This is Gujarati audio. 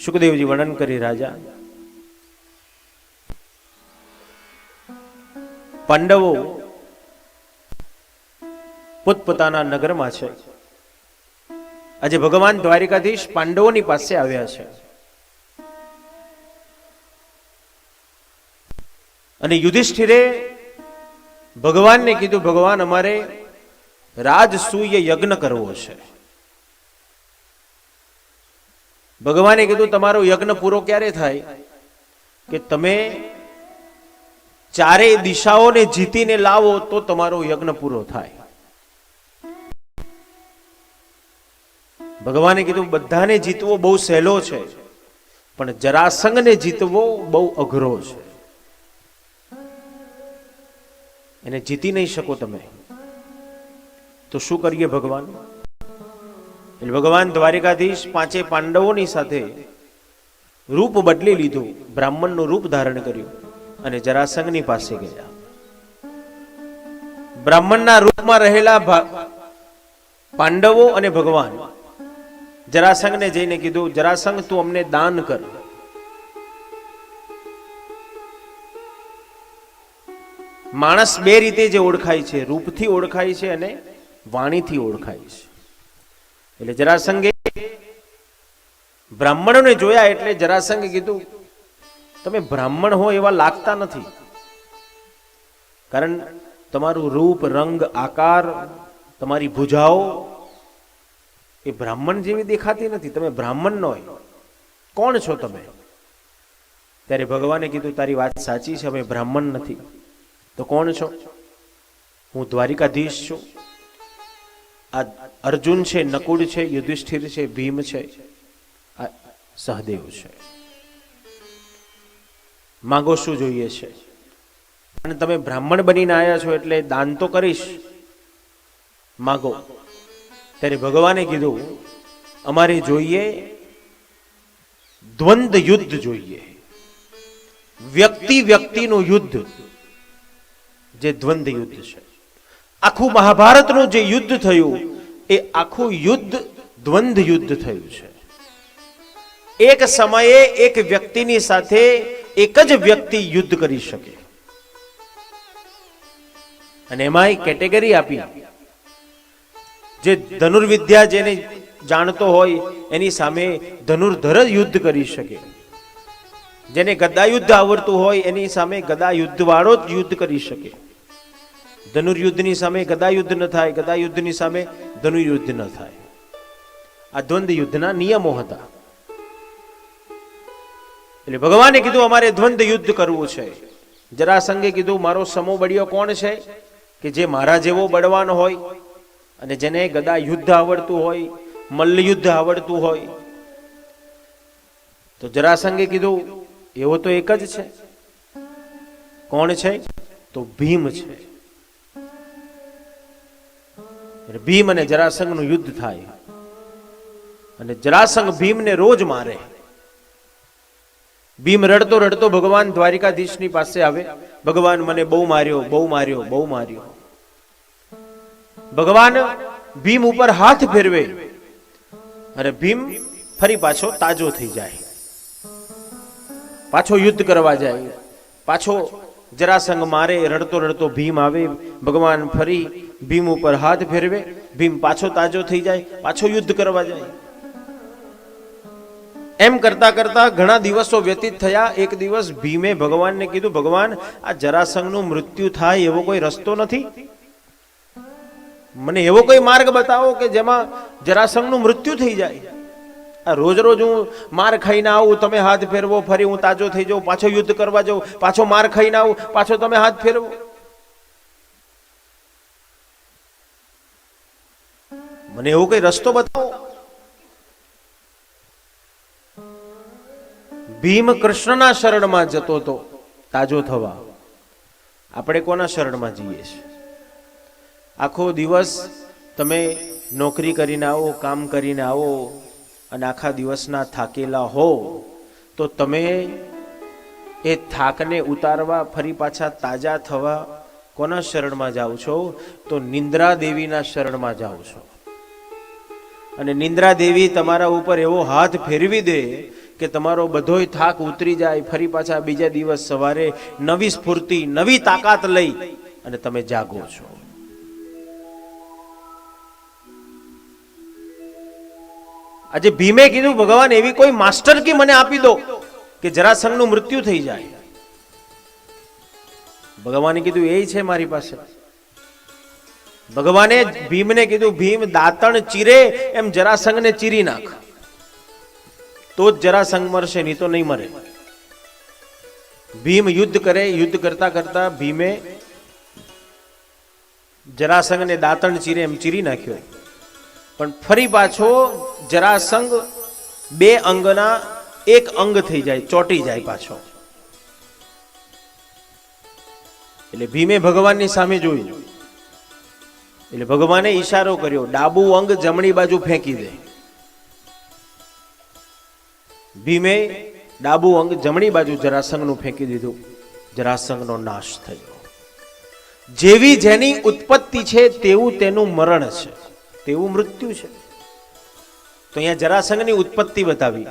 સુખદેવજી વર્ણન કરી રાજા. પાંડવો પોતપોતાના નગરમાં છે. આજે ભગવાન દ્વારિકાધીશ પાંડવોની પાસે આવ્યા છે. અને યુધિષ્ઠિરે ભગવાનને કીધું, ભગવાન, અમારે રાજસૂય યજ્ઞ કરવો છે. ભગવાને કીધું, તમારો યજ્ઞ પૂરો ક્યારે થાય? કે તમે ચારેય દિશાઓને જીતીને લાવો તો તમારો યજ્ઞ પૂરો થાય. ભગવાને કીધું, બધાને જીતવો બહુ સહેલો છે, પણ જરાસંઘને જીતવો બહુ અઘરો છે. એને જીતી નહીં શકો તમે. તો શું કરીએ ભગવાન? ભગવાન દ્વારિકાધીશ પાંચે પાંડવોની સાથે રૂપ બદલી લીધું, બ્રાહ્મણનું રૂપ ધારણ કર્યું અને જરાસંઘની પાસે ગયા. બ્રાહ્મણના રૂપમાં રહેલા પાંડવો અને ભગવાન જરાસંઘને જઈને કીધું, જરાસંઘ, તું અમને દાન કર. માણસ બે રીતે જે ઓળખાય છે, રૂપથી ઓળખાય છે અને વાણીથી ઓળખાય છે. એટલે જરાસંઘે બ્રાહ્મણોને જોયા એટલે જરાસંઘે કીધું, તમે બ્રાહ્મણ હો એવા લાગતા નથી. કારણ તમારું રૂપ, રંગ, આકાર, તમારી ભુજાઓ એ બ્રાહ્મણ જેવી દેખાતી નથી. તમે બ્રાહ્મણ નો કોણ છો તમે? ત્યારે ભગવાને કીધું, તારી વાત સાચી છે, અમે બ્રાહ્મણ નથી. તો કોણ છો? હું દ્વારિકાધીશ છું. આ અર્જુન છે, નકુળ છે, યુધિષ્ઠિર છે, ભીમ છે, આ સહદેવ છે. માંગો શું જોઈએ છે? અને તમે બ્રાહ્મણ બનીને આવ્યા છો એટલે દાન તો કરીશ. માગો. ત્યારે ભગવાને કીધું, અમારે જોઈએ દ્વંદ યુદ્ધ જોઈએ. વ્યક્તિ વ્યક્તિનું યુદ્ધ, જે દ્વંદ યુદ્ધ છે. આખું મહાભારતનું જે યુદ્ધ થયું, એ આખું યુદ્ધ દ્વંદ યુદ્ધ થયું છે. એક સમયે એક વ્યક્તિની સાથે એક જ વ્યક્તિ યુદ્ધ કરી શકે. અને એમાંય કેટેગરી આપી. જે ધનુર્વિદ્યા જેને જાણતો હોય, એની સામે ધનુર્ધર યુદ્ધ કરી શકે. જેને ગદા યુદ્ધ આવડતું હોય, એની સામે ગદા યુદ્ધ વાળો જ યુદ્ધ કરી શકે. ધનુર્યુદ્ધની સામે ગદાયુદ્ધ ન થાય ગદાયુદ્ધની સામે ધનુર્યુદ્ધ ન થાય. આ દ્વંદ યુદ્ધના નિયમો હતા. એટલે ભગવાને કીધું, અમારે દ્વંદ યુદ્ધ કરવું છે. જરાસંગે કીધું, મારો સમો બળિયો કોણ છે? કે જે મારા જેવો બળવાન હોય અને જેને ગદા યુદ્ધ આવડતું હોય મલ્લયુદ્ધ આવડતું હોય. તો જરાસંગે કીધું, એવો તો એક જ છે. કોણ છે? તો ભીમ છે. ભીમ અને જરાસંઘનું યુદ્ધ થાય. અને જરાસંઘ ભીમને રોજ મારે. ભીમ રડતો રડતો ભગવાન દ્વારિકાધીશની પાસે આવે. ભગવાન મને બહુ માર્યો બહુ માર્યો બહુ માર્યો. ભગવાન ભીમ ઉપર હાથ ફેરવે. અને ભીમ ફરી પાછો તાજો થઈ જાય. પાછો યુદ્ધ કરવા જાય. પાછો જરાસંઘ મારે રડતો રડતો ભીમ આવે, ભગવાન ફરી ભીમ ઉપર હાથ ફેરવે, ભીમ પાછો તાજો થઈ જાય, પાછો યુદ્ધ કરવા જાય. એમ કરતા કરતા ઘણા દિવસો વ્યતીત થયા, એક દિવસ ભીમે ભગવાનને કીધું, ભગવાન, આ જરાસંઘનું મૃત્યુ થાય એવો કોઈ રસ્તો નથી? મને એવો કોઈ માર્ગ બતાવો કે જેમાં જરાસંઘનું મૃત્યુ થઈ જાય. રોજ રોજ હું માર ખાઈને આવું, તમે હાથ ફેરવો, ફરી હું તાજો થઈ જાઉં, પાછો યુદ્ધ કરવા જાઉં, પાછો માર ખાઈને આવું, પાછો તમે હાથ ફેરવો. મને એવો કઈ રસ્તો બતાવો. ભીમ કૃષ્ણના શરણમાં જતો હતો તાજો થવા. આપણે કોના શરણમાં જઈએ છીએ? આખો દિવસ તમે નોકરી કરીને આવો, કામ કરીને આવો અને આખા દિવસના થાકેલા હો, તો તમે એ થાકને ઉતારવા ફરી પાછા તાજા થવા કોના શરણમાં જાઓ છો? તો નિંદ્રા દેવીના શરણમાં જાઓ છો. અને નિંદ્રા દેવી તમારા ઉપર એવો હાથ ફેરવી દે કે તમારો બધોય થાક ઉતરી જાય, ફરી પાછા બીજા દિવસ સવારે નવી સ્ફૂર્તિ, નવી તાકાત લઈ અને તમે જાગો છો. આજે ભીમે કીધું, ભગવાન, એવી કોઈ માસ્ટર કી મને આપી દો કે જરાસંઘનું મૃત્યુ થઈ જાય. ભગવાને કીધું, એ છે મારી પાસે. ભગવાને ભીમને કીધું, ભીમ, દાંતણ ચીરે, એમ જરાસંઘને ચીરી નાખ. તો જ જરાસંઘ મરશે, નહીં તો નહીં મરે. ભીમ યુદ્ધ કરે, યુદ્ધ કરતા કરતા ભીમે જરાસંઘને દાંતણ ચીરે, એમ ચીરી નાખ્યો. પણ ફરી પાછો જરાસંઘ બે અંગના એક અંગ થઈ જાય, ચોટી જાય પાછો. એટલે ભીમે ભગવાનની સામે જોયું. એટલે ભગવાને ઈશારો કર્યો, ડાબુ અંગ જમણી બાજુ ફેંકી દે. ભીમે ડાબુ અંગ જમણી બાજુ જરાસંઘનું ફેંકી દીધું. જરાસંઘનો નાશ થયો. જેવી જેની ઉત્પત્તિ છે, તેવું તેનું મરણ છે. તેવું મૃત્યુ છે. તો અહીંયા જરાસંઘની ઉત્પત્તિ બતાવી.